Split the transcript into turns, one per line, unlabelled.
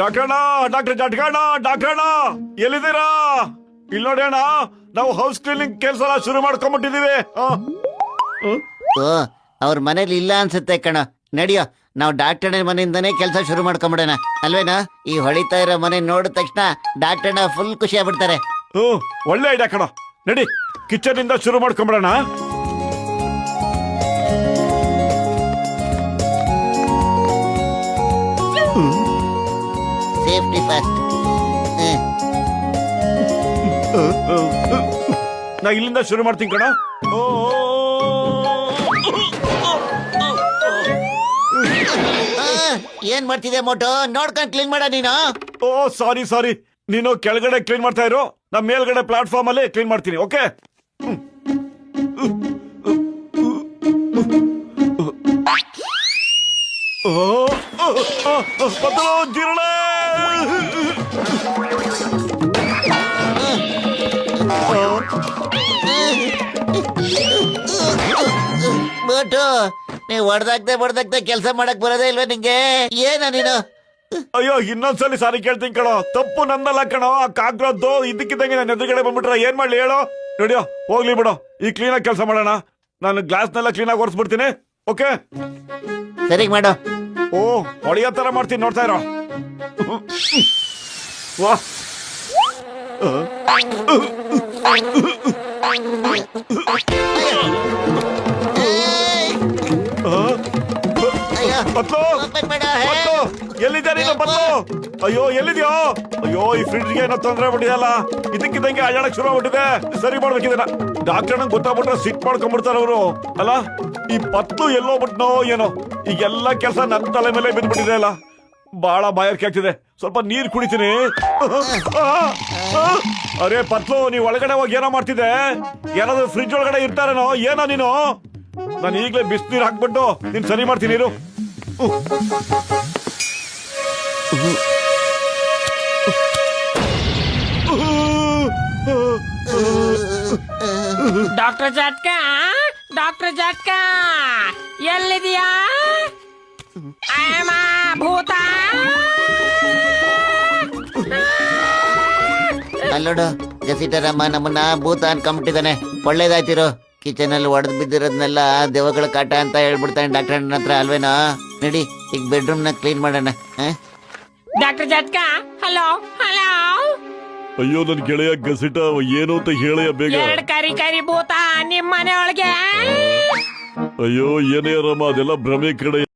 Doctor doctor ಜಟ್ಕಣ್ಣ doctor ಅಣ್ಣ ಎಲ್ಲಿದ್ದೀರಾ? ಇಲ್ಲಿ ನೋಡಿ ಅಣ್ಣ ನಾವು ಹೌಸ್ ಕ್ಲೀನಿಂಗ್ ಕೆಲಸ ಶುರು ಮಾಡ್ಕೊಂಡ್ಬಿಟ್ಟಿದೀವಿ.
ಓ ಅವ್ರ ಮನೇಲಿ ಇಲ್ಲ ಅನ್ಸುತ್ತೆ ಕಣ. ನಡಿಯೋ ನಾವು ಡಾಕ್ಟರ್ ಮನೆಯಿಂದನೇ ಕೆಲಸ ಶುರು ಮಾಡ್ಕೊಂಬಿಡೋಣ. ಅಲ್ವೇನ ಈ ಹೊಳಿತಾ ಇರೋ ಮನೆ ನೋಡಿದ ತಕ್ಷಣ ಡಾಕ್ಟರ್ನ ಫುಲ್ ಖುಷಿ ಆಗ್ಬಿಡ್ತಾರೆ.
ಹ್ಮ್ ಒಳ್ಳೆ ಐಡಿಯಾ ಕಣ. ನಡಿ ಕಿಚನ್ ಇಂದ ಶುರು ಮಾಡ್ಕೊಂಬಿಡೋಣ.
ಸೇಫ್ಟಿ ಫಸ್ಟ್
ನಾ ಇಲ್ಲಿಂದ ಶುರು ಮಾಡ್ತೀನಿ ಕಣ ಓ,
ಏನ್ ಮಾಡ್ತಿದೆ ಮೋಟೋ ನೋಡ್ಕೊಂಡ್ ಕ್ಲೀನ್ ಮಾಡ ನೀನು
ಓ ಸಾರಿ ಸಾರಿ ನೀನು ಕೆಳಗಡೆ ಕ್ಲೀನ್ ಮಾಡ್ತಾ ಇರೋ ನಾ ಮೇಲ್ಗಡೆ ಪ್ಲಾಟ್ಫಾರ್ಮ್ ಅಲ್ಲಿ ಕ್ಲೀನ್ ಮಾಡ್ತೀನಿ ಓಕೆ ಜಿರಳೆ
ಮೋಟು ನೀವು ಹೊಡ್ದಾಗ್ದೆ ಹೊಡೆದಾಗ್ದೆ ಕೆಲಸ ಮಾಡಕ್ ಬರೋದೇ ಇಲ್ವಾ ನಿಂಗೆ? ಏನ ನೀನು?
ಅಯ್ಯೋ ಇನ್ನೊಂದ್ಸಲಿ ಸಾರಿ ಕೇಳ್ತೀನಿ ಕಣೋ. ತಪ್ಪು ನಂದಲ್ಲ ಕಣೋ. ಆ ಕಾಕ್ರದ್ದು ಇದಕ್ಕಿದ್ದಂಗೆ ನನ್ನ ಎದುರುಗಡೆ ಬಂದ್ಬಿಟ್ರೆ ಏನ್ ಮಾಡ್ಲಿ ಹೇಳೋ? ನೋಡಿಯೋ ಹೋಗ್ಲಿ ಬಿಡು. ಈ ಕ್ಲೀನಾಗಿ ಕೆಲಸ ಮಾಡೋಣ. ನಾನು ಗ್ಲಾಸ್ನೆಲ್ಲ ಕ್ಲೀನಾಗಿ ಒರೆಸ್ಬಿಡ್ತೀನಿ. ಓಕೆ
ಸರಿ ಮಾಡು.
ಓ ಹೊಡೆಯೋ ತರ ಮಾಡ್ತೀನಿ ನೋಡ್ತಾ ಇರೋ.
ಹೋಗ್ಬೇಕ್ ಬೇಡ, ಹೇ.
ಬತ್ಲು ನೀನು ಬತ್ಲು ಅಯ್ಯೋ ಎಲ್ಲಿದ್ಯೋ ಅಯ್ಯೋ ಈ ಫ್ರಿಡ್ಜ್ಗೆ ಏನೋ ತೊಂದರೆ ಬಿಟ್ಟಿದೆಯಲ್ಲ ಇದಕ್ಕಿದ್ದಂಗೆ ಅಳ್ಳಾಡಕ್ ಶುರು ಆಗ್ಬಿಟ್ಟಿದೆ. ಸರಿ ಮಾಡ್ಬೇಕಿದನ. ಡಾಕ್ಟರ್ ನಂಗೆ ಗೊತ್ತಾಗ್ಬಿಟ್ರೆ ಸಿಟ್ ಮಾಡ್ಕೊಂಡ್ಬಿಡ್ತಾರೆ ಅವರು. ಅಲ್ಲ ಈ ಪತ್ಲು ಎಲ್ಲೋ ಬಿಟ್ನೋ ಏನೋ? ಈಗೆಲ್ಲ ಕೆಲಸ ನನ್ನ ತಲೆ ಮೇಲೆ ಬಿದ್ದ್ಬಿಟ್ಟಿದೆ ಅಲ್ಲ. ಬಹಳ ಬಾಯರ್ಕೆ ಆಗ್ತಿದೆ. ಸ್ವಲ್ಪ ನೀರ್ ಕುಡಿತೀನಿ. ಅರೆ ಪತ್ಲು, ನೀ ಒಳಗಡೆ ಹೋಗಿ ಏನೋ ಮಾಡ್ತಿದ್ದೆ? ಏನಾದ್ರು ಫ್ರಿಡ್ಜ್ ಒಳಗಡೆ ಇರ್ತಾರೇನೋ? ಏನೋ ನೀನು? ನಾನು ಈಗಲೇ ಬಿಸಿನೀರು ಹಾಕ್ಬಿಟ್ಟು ನೀನ್ ಸರಿ ಮಾಡ್ತೀನಿ ನೀರು
ಡಾಕ್ಟರ್ ಜಾಟ್ಕ ಡಾಕ್ಟರ್ ಜಾಟ್ಕ ಎಲ್ಲಿದೆಯಾ ಆಮ
ಅಲ್ಲೋಡು ಜಸಿಟರಮ್ಮ ನಮ್ಮನ್ನ ಭೂತ ಅನ್ಕೊಂಬಿಟ್ಟಿದ್ದಾನೆ ಒಳ್ಳೇದಾಯ್ತಿರೋ. ಕಿಚನ್ ಅಲ್ಲಿ ಒಡೆದ್ ಬಿದ್ದಿರೋದ್ನೆಲ್ಲ ದೇವಗಳ ಕಾಟ ಅಂತ ಹೇಳ್ಬಿಡ್ತಾನೆ ಡಾಕ್ಟರ್ ಹತ್ರ ಅಲ್ವೇನಾ? ನಡಿ ಈಗ ಬೆಡ್ರೂಮ್ನ ಕ್ಲೀನ್ ಮಾಡೋಣ. ಹ?
ಡಾಕ್ಟರ್ ಜಟ್ಕ ಹಲೋ ಹಲೋ.
ಅಯ್ಯೋ ನನ್ ಗೆಳೆಯ ಗಸಿಟ ಏನು ಅಂತ ಹೇಳಯ್ಯ ಬೇಗ.
ಎರಡ್ ಕರಿ ಕರಿ ಭೂತ ನಿಮ್ ಮನೆ ಒಳಗೆ
ಅಯ್ಯೋ ಏನೇ ಅದೆಲ್ಲ ಭ್ರಮೆ ಕಡೆ.